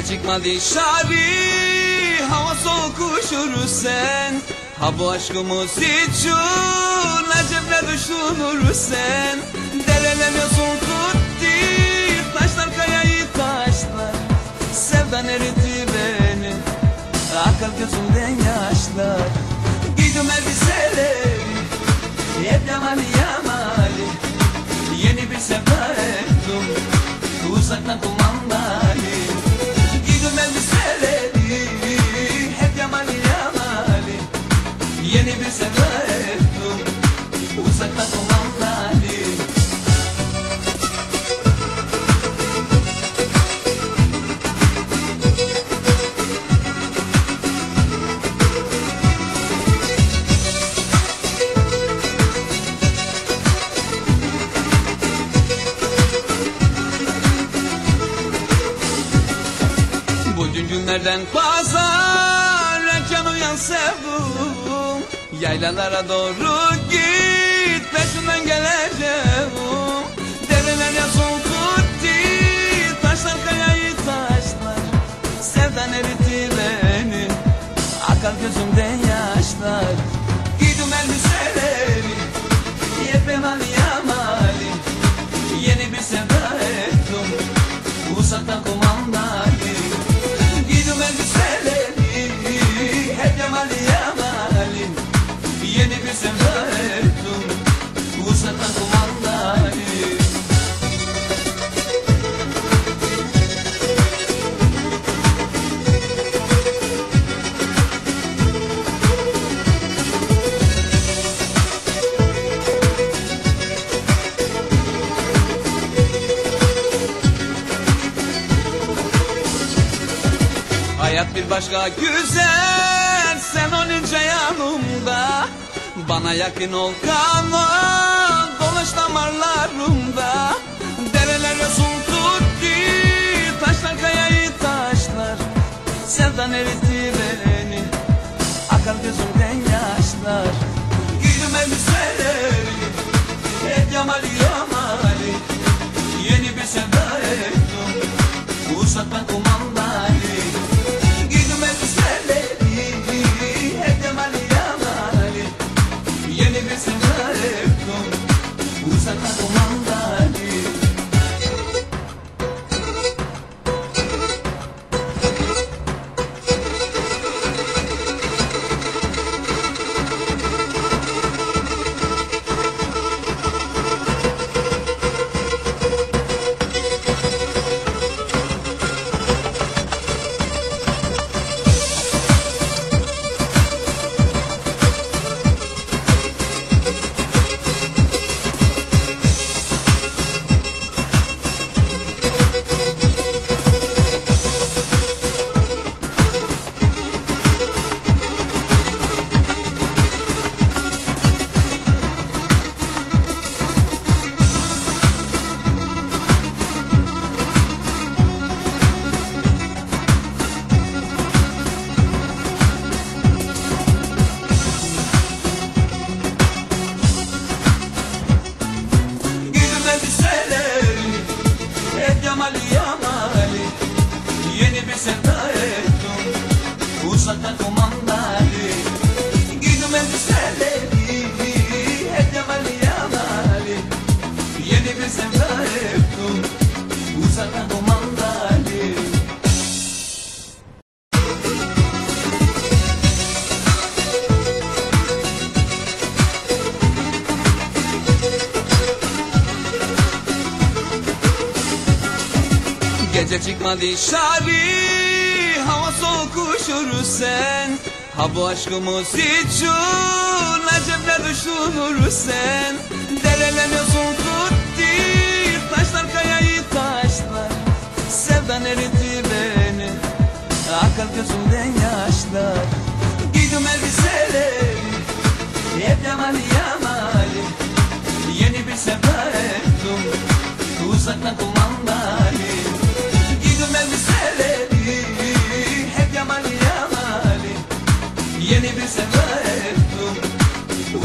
Gece çıkma dışarı Hava soğuk üşür sen. Ha bu aşkımız için Acemle düşünür sen. Dereler yosun tuttu Taşlar kayayı taşlar. Sevdan eritti günlerden pazar Erken uyan sevdum Yaylalara doğru git Peşinden geleceğim başka güzel. Sen olunca yanımda. Bana yakın ol kalma Dolaş damarlarımda. Dereler yosun tuttu Taşlar kayayı taşlar. Sevdan eritti beni. Akar gözümden yaşlar. Giydim elbiseleri Hep yamali yamali. Yeni bir sevda ettim. Uzaktan kumandalı Gece çıkma dışarı Hava soğuk üşür sen. Ha bu aşkımız için Acemle düşünür sen. Dereler yosun tuttu Taşlar kayayı taşlar. Sevdan eritti beni Akar gözümden yaşlar. Giydim elbiseleri Hep yamali yamali Yeni bir sevda ettim Uzaktan kumandalı Yeni bir sebep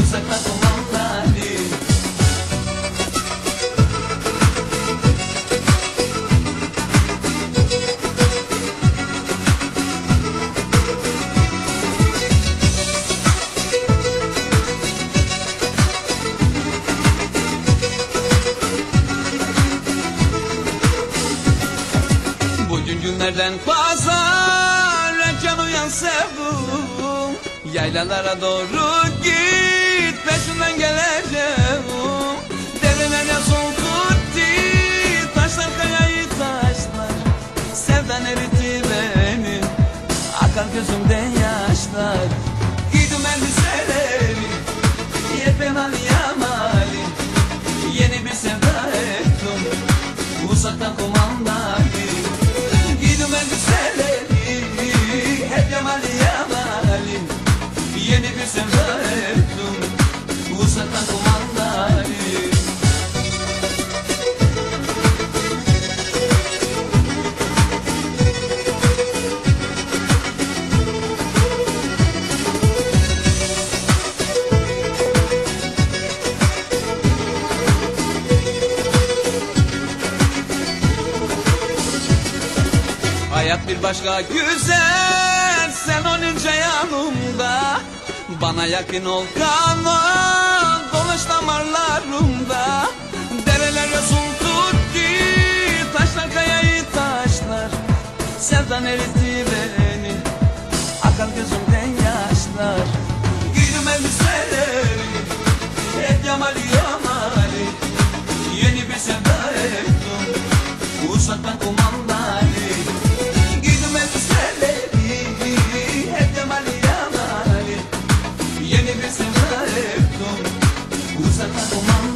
Uzakta dolanlar Bugün günlerden pazar Can uyan sevdum Yaylalara doğru git peşinden geleceğim Derelere solkutti taşlar kayayı taşlar. Sevdan eritti beni akar gözümden yaşlar. Giydim elbiseleri yepyeni yamali Yeni bir sevda ettim uzaktan kumandayı Hayat bir başka güzel Sen olunca yanımda Bana yakın ol kalan Dolaş damarlarımda Derelere su tuttu Taşlar kayayı taşlar. Sevdan eritti sevda ettim Uzaktan kumandayı